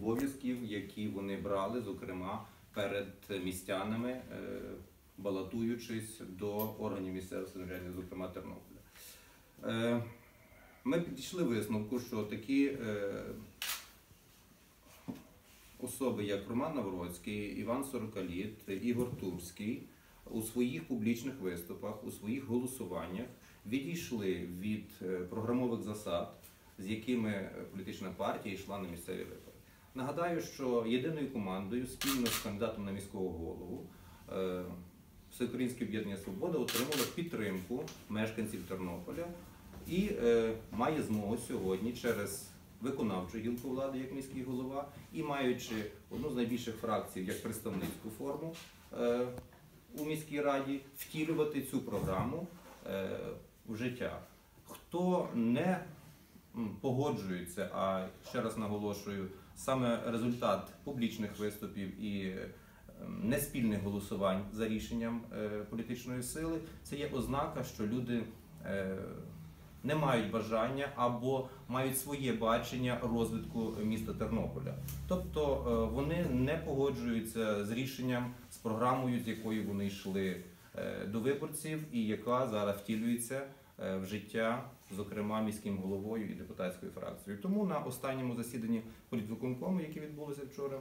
обов'язків, які вони брали, зокрема перед містянами, е, балотуючись до органів місцевого самоврядування, зокрема Тернополя. Е, Ми підійшли висновку, що такі е, особи, як Роман Навроцький, Іван Сорокаліт, Ігор Турський, у своїх публічних виступах, у своїх голосуваннях відійшли від програмових засад, з якими політична партія йшла на місцеві вибори. Нагадаю, що єдиною командою спільно з кандидатом на міського голову е, Всеукраїнське об'єднання Свобода отримало підтримку мешканців Тернополя і е, має змогу сьогодні через виконавчу гілку влади як міський голова і маючи одну з найбільших фракцій як представницьку форму е, у міській раді, втілювати цю програму в життя. Хто не м, погоджується, а ще раз наголошую, саме результат публічних виступів і е, неспільних голосувань за рішенням е, політичної сили, це є ознака, що люди е, не мають бажання або мають своє бачення розвитку міста Тернополя. Тобто е, вони не погоджуються з рішенням, з програмою, з якою вони йшли до виборців, і яка зараз втілюється в життя, зокрема міським головою і депутатською фракцією. Тому на останньому засіданні політвиконкому, яке відбулося вчора,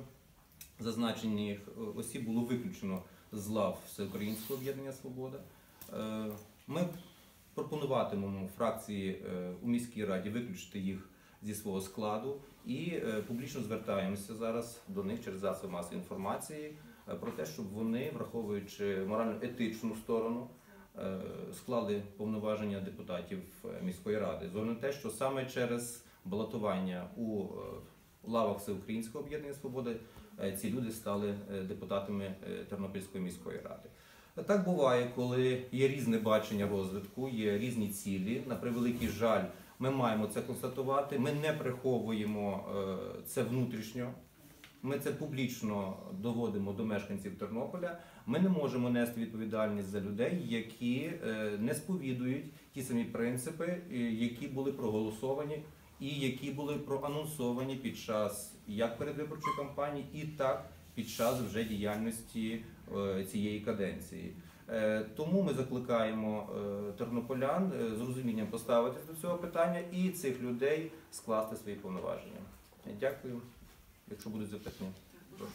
зазначених е, осіб було виключено з лав Всеукраїнського об'єднання Свобода. Е, Ми пропонуватимемо фракції е, у міській раді виключити їх зі свого складу і е, публічно звертаємося зараз до них через засоби масової інформації е, про те, щоб вони, враховуючи морально-етичну сторону, е, склали повноваження депутатів е, міської ради. Згодом те, що саме через балотування у е, лавах Всеукраїнського об'єднання Свободи е, ці люди стали е, депутатами е, Тернопільської міської ради. Так буває, коли є різне бачення розвитку, є різні цілі. На превеликий жаль, ми маємо це констатувати. Ми не приховуємо е, це внутрішньо. Ми це публічно доводимо до мешканців Тернополя. Ми не можемо нести відповідальність за людей, які е, не сповідують ті самі принципи, е, які були проголосовані і які були проанонсовані під час як передвиборчої кампанії, і так під час вже діяльності е, цієї каденції. Тому ми закликаємо тернополян з розумінням поставитись до цього питання і цих людей скласти свої повноваження. Дякую. Якщо будуть запитання. Прошу.